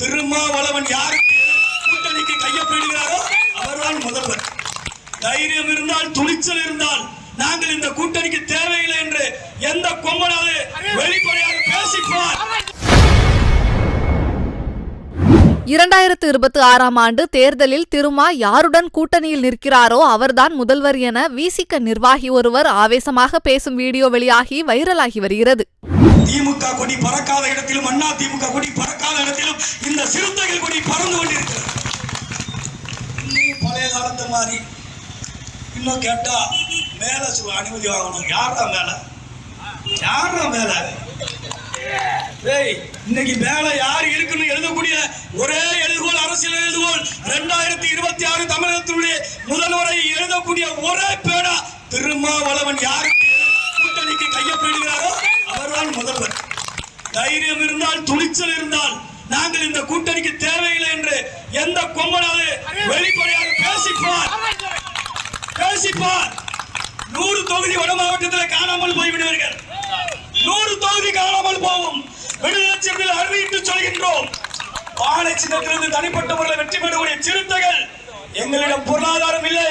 திருமாவளவன் யாருக்கு கூட்டணிக்கு கையப்பிடுகிறாரோ அவர்தான் முதல்வர். தைரியம் இருந்தால் துணிச்சல் இருந்தால் நாங்கள் இந்த கூட்டணிக்கு தேவையில்லை என்று எந்த கொம்பனாவது வெளிப்படையாக பேசிப்பார். இரண்டாயிரத்து இருபத்தி ஆறாம் ஆண்டு தேர்தலில் திருமா யாருடன் கூட்டணியில் நிற்கிறாரோ அவர்தான் முதல்வர் என விசிக நிர்வாகி ஒருவர் ஆவேசமாக பேசும் வீடியோ வெளியாகி வைரலாகி வருகிறது. திமுக கொடி பறக்காத இடத்திலும் அண்ணா திமுக கொடி பறக்காத இடத்திலும் இந்த சிறுத்தைகள் கொடி பறந்து கொண்டிருக்கிறது. இன்னும் பழைய காலத்து மாதிரி இன்னும் கேட்டா மேல சு- அனுமதி வாங்கணும். யாரா மேல? யாரா மேல? இன்னைக்கு மேல யார் இருக்குன்னு எழுதக்கூடிய ஒரே எழுதுகோள் அரசியல் எழுதுகோள். ரெண்டாயிரத்தி இருபத்தி ஆறு தமிழகத்தினுடைய முதல்வரை எழுதக்கூடிய ஒரே பேடா திருமாவளவன் யாருக்கு? கூட்டணிக்கு கையப்பிடுகிறாரோ அவர்தான் முதல்வர். தைரியம் இருந்தால் துணிச்சல் இருந்தால் நாங்கள் இந்த கூட்டணிக்கு தேவையில்லை என்று எந்த கொம்பனாவது வெளிப்படையாக பேசிப்பார். பேசிப்பார். நூறு தொகுதி வட மாவட்டத்தில் காணாமல் போய்விடுவீர்கள். நூறு தொகுதி காணாமல் போகும். விடுதலை அறிவித்து சொல்கின்றோம். பானை சின்னத்திலிருந்து தனிப்பட்ட முறையில் வெற்றி பெறக்கூடிய சிறுத்தைகள் எங்களிடம் பொருளாதாரம் இல்லை.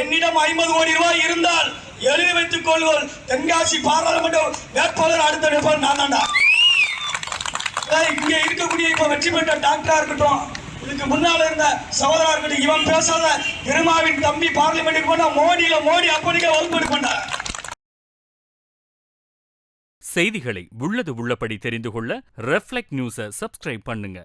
என்னிடம் ஐம்பது கோடி ரூபாய் இருந்தால் எழுதி வைத்துக் கொள்வோம் தென்காசி பாராளுமன்ற வேட்பாளர் அடுத்த வேட்பாளர் நான் தான்டா இங்கே இருக்கக்கூடிய இப்ப வெற்றி பெற்ற டாக்டரா இருக்கட்டும் இதுக்கு முன்னால இருந்த சகோதரா இருக்கட்டும் இவன் பேசாத திருமாவின் தம்பி பார்லிமெண்ட்டுக்கு போனா மோடியில மோடி அப்படிக்கே வகுப்பு பண்ண செய்திகளை உள்ளது உள்ளபடி தெரிந்து கொள்ள ரெஃப்ளெக்ட் நியூஸை சப்ஸ்கிரைப் பண்ணுங்க.